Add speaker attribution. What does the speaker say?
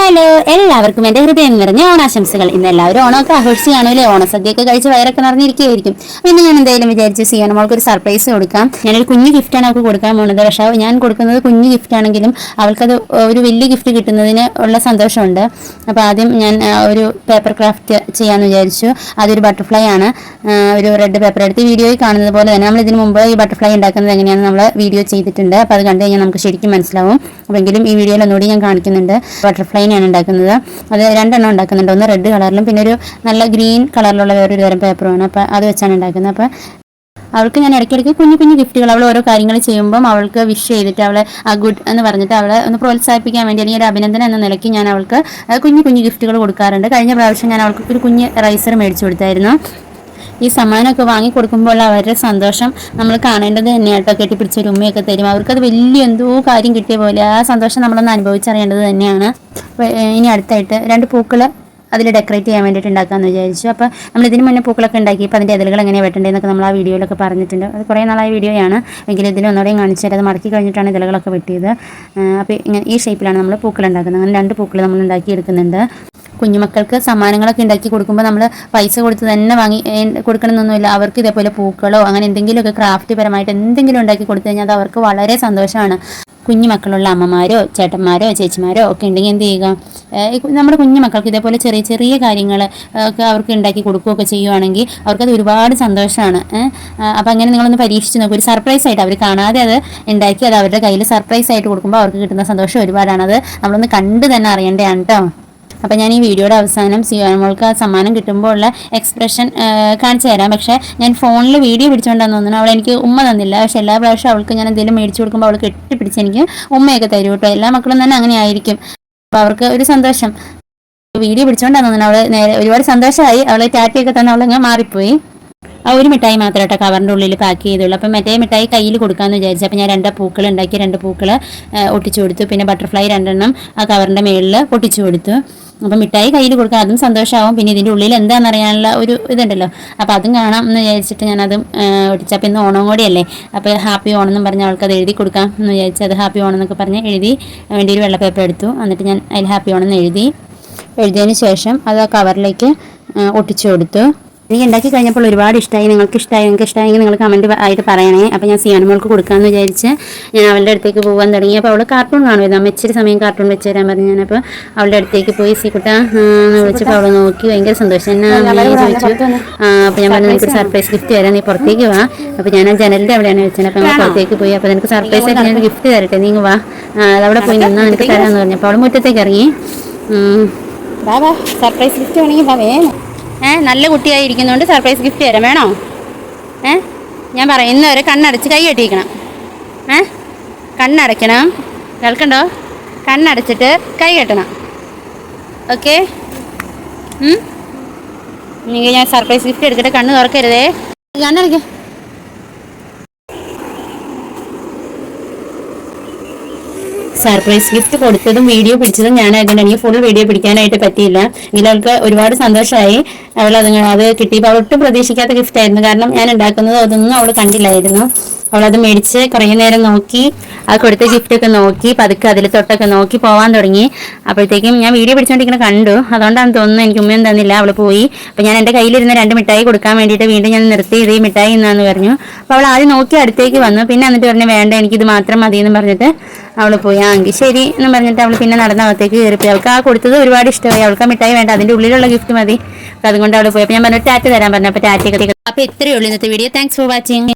Speaker 1: Hello എല്ലാവർക്കും എന്റെ ഹൃദയം നിറഞ്ഞ ഓണാശംസകൾ. ഇന്ന് എല്ലാവരും ഓണമൊക്കെ ആഘോഷിച്ച് കാണൂലേ ഓണസദ്യയൊക്കെ കഴിച്ച് വയറൊക്കെ നിറഞ്ഞിരിക്കുകയായിരിക്കും പിന്നെ ഞാൻ എന്തായാലും വിചാരിച്ച് സിയോന മോൾക്ക് ഒരു സർപ്രൈസ് കൊടുക്കാം. ഞാനൊരു കുഞ്ഞു ഗിഫ്റ്റാണ് അവൾക്ക് കൊടുക്കാൻ പോകുന്നത്. പക്ഷേ ഞാൻ കൊടുക്കുന്നത് കുഞ്ഞു ഗിഫ്റ്റ് ആണെങ്കിലും അവൾക്കത് ഒരു വലിയ ഗിഫ്റ്റ് കിട്ടുന്നതിന് ഉള്ള സന്തോഷമുണ്ട്. അപ്പോൾ ആദ്യം ഞാൻ ഒരു പേപ്പർ ക്രാഫ്റ്റ് ചെയ്യാമെന്ന് വിചാരിച്ചു. അതൊരു ബട്ടർഫ്ലൈ ആണ്. ഒരു റെഡ് പേപ്പർ എടുത്ത് വീഡിയോയിൽ കാണുന്നത് പോലെ തന്നെ. നമ്മൾ ഇതിന് മുമ്പ് ഈ ബട്ടർഫ്ലൈ ഉണ്ടാക്കുന്നത് എങ്ങനെയാണെന്ന് നമ്മൾ വീഡിയോ ചെയ്തിട്ടുണ്ട്. അപ്പോൾ അത് കണ്ടു കഴിഞ്ഞാൽ നമുക്ക് ശരിക്കും മനസ്സിലാവും. അപ്പോഴെങ്കിലും ഈ വീഡിയോയിൽ ഒന്നുകൂടി ഞാൻ കാണിക്കുന്നുണ്ട്. ബട്ടർഫ്ലൈനെയാണ് ഉണ്ടാക്കുന്നത്. അത് രണ്ടെണ്ണം ഉണ്ടാക്കുന്നുണ്ട്. ഒന്ന് റെഡ് കളറിലും പിന്നെ ഒരു നല്ല ഗ്രീൻ കളറിലുള്ള വേറെ ഒരു തരം പേപ്പറുമാണ് അപ്പോൾ അത് വെച്ചാണ് ഉണ്ടാക്കുന്നത്. അപ്പോൾ അവൾക്ക് ഞാൻ ഇടയ്ക്കിടയ്ക്ക് കുഞ്ഞു കുഞ്ഞു ഗിഫ്റ്റുകൾ അവൾ ഓരോ കാര്യങ്ങൾ ചെയ്യുമ്പോൾ അവൾക്ക് വിഷ് ചെയ്തിട്ട് അവളെ ഗുഡ് എന്ന് പറഞ്ഞിട്ട് അവളെ ഒന്ന് പ്രോത്സാഹിപ്പിക്കാൻ വേണ്ടി അല്ലെങ്കിൽ ഒരു അഭിനന്ദനം എന്ന നിലയ്ക്ക് ഞാൻ അവൾക്ക് കുഞ്ഞു കുഞ്ഞു ഗിഫ്റ്റുകൾ കൊടുക്കാറുണ്ട്. കഴിഞ്ഞ പ്രാവശ്യം ഞാൻ അവൾക്ക് ഒരു കുഞ്ഞ് റൈസർ മേടിച്ചു കൊടുത്തായിരുന്നു. ഈ സമ്മാനമൊക്കെ വാങ്ങി കൊടുക്കുമ്പോൾ അവരുടെ സന്തോഷം നമ്മൾ കാണേണ്ടത് തന്നെ കേട്ടോ. കെട്ടിപ്പിടിച്ച ഒരു ഉമ്മയൊക്കെ തരും. അവർക്കത് വലിയ എന്തോ കാര്യം കിട്ടിയ പോലെ ആ സന്തോഷം നമ്മളൊന്ന് അനുഭവിച്ചറിയേണ്ടത് തന്നെയാണ്. ഇനി അടുത്തായിട്ട് രണ്ട് പൂക്കൾ അതിൽ ഡെക്കറേറ്റ് ചെയ്യാൻ വേണ്ടിയിട്ട് ഉണ്ടാക്കാമെന്ന് വിചാരിച്ചു. അപ്പോൾ നമ്മൾ ഇതിന് മുന്നേ പൂക്കളൊക്കെ ഉണ്ടാക്കി. അപ്പോൾ അതിന്റെ ഇതളുകൾ എങ്ങനെയാണ് വെട്ടേണ്ടതെന്നൊക്കെ നമ്മൾ ആ വീഡിയോയിലൊക്കെ പറഞ്ഞിട്ടുണ്ട്. അത് കുറേ നാളായ വീഡിയോയാണ്. എങ്കിലും ഇതിൽ ഒന്നുകൂടെയും കാണിച്ചു അത് മടക്കി കഴിഞ്ഞിട്ടാണ് ഇതളുകളൊക്കെ വെട്ടിയത്. അപ്പോൾ ഇങ്ങനെ ഈ ഷേപ്പിലാണ് നമ്മൾ പൂക്കൾ ഉണ്ടാക്കുന്നത്. അങ്ങനെ രണ്ട് പൂക്കൾ നമ്മൾ ഉണ്ടാക്കിയെടുക്കുന്നുണ്ട്. കുഞ്ഞുമക്കൾക്ക് സമ്മാനങ്ങളൊക്കെ ഉണ്ടാക്കി കൊടുക്കുമ്പോൾ നമ്മൾ പൈസ കൊടുത്ത് തന്നെ വാങ്ങി കൊടുക്കണമെന്നൊന്നുമില്ല. അവർക്ക് ഇതേപോലെ പൂക്കളോ അങ്ങനെ എന്തെങ്കിലുമൊക്കെ ക്രാഫ്റ്റ് പരമായിട്ട് എന്തെങ്കിലും ഉണ്ടാക്കി കൊടുത്തു കഴിഞ്ഞാൽ അത് അവർക്ക് വളരെ സന്തോഷമാണ്. കുഞ്ഞു മക്കളുള്ള അമ്മമാരോ ചേട്ടന്മാരോ ചേച്ചിമാരോ ഒക്കെ ഉണ്ടെങ്കിൽ എന്ത് ചെയ്യുക? നമ്മുടെ കുഞ്ഞു മക്കൾക്ക് ഇതേപോലെ ചെറിയ ചെറിയ കാര്യങ്ങൾ ഒക്കെ അവർക്ക് ഉണ്ടാക്കി കൊടുക്കുകയൊക്കെ ചെയ്യുവാണെങ്കിൽ അവർക്കത് ഒരുപാട് സന്തോഷമാണ്. അപ്പോൾ അങ്ങനെ നിങ്ങളൊന്ന് പരീക്ഷിച്ച് നോക്കും. ഒരു സർപ്രൈസ് ആയിട്ട് അവർ കാണാതെ അത് ഉണ്ടാക്കി അത് അവരുടെ കയ്യിൽ സർപ്രൈസ് ആയിട്ട് കൊടുക്കുമ്പോൾ അവർക്ക് കിട്ടുന്ന സന്തോഷം ഒരുപാടാണ്. അത് നമ്മളൊന്ന് കണ്ട് തന്നെ അറിയേണ്ടതാണ് കേട്ടോ അപ്പം ഞാൻ ഈ വീഡിയോയുടെ അവസാനം സിയോമോൾക്ക് ആ സമ്മാനം കിട്ടുമ്പോൾ ഉള്ള എക്സ്പ്രഷൻ കാണിച്ചു തരാം. പക്ഷേ ഞാൻ ഫോണിൽ വീഡിയോ പിടിച്ചുകൊണ്ടാന്ന് തോന്നുന്നു. അവൾ എനിക്ക് ഉമ്മ തന്നില്ല. പക്ഷെ എല്ലാ പ്രാവശ്യം അവൾക്ക് ഞാൻ എന്തെങ്കിലും മേടിച്ചു കൊടുക്കുമ്പോൾ അവൾ കെട്ടിപ്പിടിച്ച് എനിക്ക് ഉമ്മയൊക്കെ തരും കേട്ടോ. എല്ലാ മക്കളും തന്നെ അങ്ങനെ ആയിരിക്കും. അപ്പോൾ അവർക്ക് ഒരു സന്തോഷം. വീഡിയോ പിടിച്ചുകൊണ്ടാന്ന് തോന്നുന്നു. അവൾ നേരെ ഒരുപാട് സന്തോഷമായി അവൾ ടാറ്റയൊക്കെ തന്നെ അവളങ്ങ് മാറിപ്പോയി. ഒരു മിഠായി മാത്രം കേട്ടോ കവറിന്റെ ഉള്ളിൽ പാക്ക് ചെയ്തുള്ളൂ. അപ്പം മറ്റേ മിഠായി കയ്യിൽ കൊടുക്കാമെന്ന് വിചാരിച്ചു. അപ്പം ഞാൻ രണ്ട് പൂക്കൾ ഉണ്ടാക്കി രണ്ട് പൂക്കൾ ഒട്ടിച്ചു കൊടുത്തു. പിന്നെ ബട്ടർഫ്ലൈ രണ്ടെണ്ണം ആ കവറിന്റെ മുകളിൽ പൊട്ടിച്ചു കൊടുത്തു. അപ്പം മിഠായി കയ്യിൽ കൊടുക്കാം അതും സന്തോഷമാവും പിന്നെ ഇതിന്റെ ഉള്ളിൽ എന്താണെന്ന് അറിയാനുള്ള ഒരു ഇതുണ്ടല്ലോ. അപ്പോൾ അതും കാണാം എന്ന് വിചാരിച്ചിട്ട് ഞാനതും ഒട്ടിച്ചു. അപ്പം ഇന്ന് ഓണം കൂടിയല്ലേ? അപ്പോൾ ഹാപ്പി ഓണം എന്നും പറഞ്ഞ് അവൾക്ക് അത് എഴുതി കൊടുക്കാം എന്ന് വിചാരിച്ചു. അത് ഹാപ്പി ഓണം എന്നൊക്കെ പറഞ്ഞ് എഴുതി വേണ്ടി ഒരു വെള്ള പേപ്പർ എടുത്തു. എന്നിട്ട് ഞാൻ അതിൽ ഹാപ്പി ഓണം എന്ന് എഴുതി. എഴുതിയതിന് ശേഷം അത് ആ കവറിലേക്ക് ഒട്ടിച്ചു കൊടുത്തു. എനിക്ക് ഉണ്ടാക്കി കഴിഞ്ഞപ്പോൾ ഒരുപാട് ഇഷ്ടമായി നിങ്ങൾക്ക് ഇഷ്ടമായി നിങ്ങൾക്ക് ഇഷ്ടമായെങ്കിൽ നിങ്ങൾ കമന്റ് ആയിട്ട് പറയണേ. അപ്പോൾ ഞാൻ സിയാനമോൾക്ക് കൊടുക്കാമെന്ന് വിചാരിച്ച് ഞാൻ അവളുടെ അടുത്തേക്ക് പോകാൻ തുടങ്ങി. അപ്പോൾ അവൾ കാർട്ടൂൺ കാണുമായിരുന്നു. അമ്മ ഇച്ചിരി സമയം കാർട്ടൂൺ വെച്ച് തരാൻ പറഞ്ഞു. ഞാനപ്പോൾ അവളുടെ അടുത്തേക്ക് പോയി. സീക്കുട്ട എന്ന് വിളിച്ചപ്പോൾ അവൾ നോക്കി. ഭയങ്കര സന്തോഷം. എന്നാ അമ്മേ ചോദിച്ചു. അപ്പോൾ ഞാൻ പറഞ്ഞു എനിക്ക് സർപ്രൈസ് ഗിഫ്റ്റ് തരാം. നീ പുറത്തേക്ക് വാ. അപ്പോൾ ഞാൻ ആ ജനലിന്റെ അവിടെയാണ് വെച്ചത്. അപ്പോൾ ഞങ്ങൾ പുറത്തേക്ക് പോയി. അപ്പോൾ നിനക്ക് സർപ്രൈസ് ആയിട്ട് ഞാൻ ഗിഫ്റ്റ് തരട്ടെ. നീ വാ. അതവിടെ പോയി നിന്നാൽ നിനക്ക് തരാമെന്ന് പറഞ്ഞു. അപ്പോൾ അവൾ മുറ്റത്തേക്ക് ഇറങ്ങി. സർപ്രൈസ് ഗിഫ്റ്റ് വേണമെങ്കിൽ വേണം ഏ നല്ല കുട്ടിയായി ഇരിക്കുന്നതുകൊണ്ട് സർപ്രൈസ് ഗിഫ്റ്റ് തരാം. വേണോ? ഏ ഞാൻ പറയാം ഇന്ന് വരെ കണ്ണടച്ച് കൈ കെട്ടിയിരിക്കണം. ഏ കണ്ണടയ്ക്കണം. കേൾക്കണ്ടോ? കണ്ണടച്ചിട്ട് കൈ കെട്ടണം. ഓക്കെ? നിങ്ങൾ ഞാൻ സർപ്രൈസ് ഗിഫ്റ്റ് എടുക്കട്ടെ കണ്ണ് തുറക്കരുതേ. കണ്ണടയ്ക്ക സർപ്രൈസ് ഗിഫ്റ്റ് കൊടുത്തതും വീഡിയോ പിടിച്ചതും ഞാനായതുകൊണ്ട് എനിക്ക് ഫുൾ വീഡിയോ പിടിക്കാനായിട്ട് പറ്റിയില്ല. എങ്കിലും അവൾക്ക് ഒരുപാട് സന്തോഷമായി. അവൾ അത് അത് കിട്ടിയപ്പോൾ ഒട്ടും പ്രതീക്ഷിക്കാത്ത ഗിഫ്റ്റ് ആയിരുന്നു. കാരണം ഞാൻ ഉണ്ടാക്കുന്നത് അതൊന്നും അവൾ കണ്ടില്ലായിരുന്നു. അവൾ അത് മേടിച്ച് കുറേ നേരം നോക്കി ആ കൊടുത്ത ഗിഫ്റ്റ് ഒക്കെ നോക്കി പതുക്കെ അതിൽ തൊട്ടൊക്കെ നോക്കി പോവാൻ തുടങ്ങി. അപ്പോഴത്തേക്കും ഞാൻ വീഡിയോ പിടിച്ചോണ്ടിങ്ങനെ കണ്ടു. അതുകൊണ്ടാണ് തോന്നുന്നത് എനിക്ക് ഉമ്മയും തന്നില്ല. അവൾ പോയി. അപ്പോൾ ഞാൻ എന്റെ കയ്യിലിരുന്ന രണ്ട് മിഠായി കൊടുക്കാൻ വേണ്ടിയിട്ട് വീണ്ടും ഞാൻ നിർത്തി. ഇത് ഈ മിഠായി എന്നാന്ന് പറഞ്ഞു. അപ്പോൾ അവൾ ആദ്യം നോക്കി അടുത്തേക്ക് വന്നു. പിന്നെ എന്നിട്ട് പറഞ്ഞു വേണ്ട എനിക്ക് ഇത് മാത്രം മതി എന്ന് പറഞ്ഞിട്ട് അവൾ പോയി. ആ എങ്കിൽ ശരി എന്ന് പറഞ്ഞിട്ട് അവൾ പിന്നെ നടന്ന അകത്തേക്ക് കയറിപ്പോയി അവൾക്ക് ആ കൊടുത്തത് ഒരുപാട് ഇഷ്ടമായി. അവൾക്ക് ആ മിഠായി വേണ്ട. അതിന്റെ ഉള്ളിലുള്ള ഗിഫ്റ്റ് മതി. അപ്പോൾ അതുകൊണ്ട് അവൾ പോയി. അപ്പോൾ ഞാൻ പറഞ്ഞു ടാറ്റ തരാൻ പറഞ്ഞു. അപ്പോൾ ടാറ്റയൊക്കെ അപ്പോൾ ഇത്രയേ ഉള്ളൂ ഇന്നത്തെ വീഡിയോ താങ്ക്സ് ഫോർ വാച്ചിങ്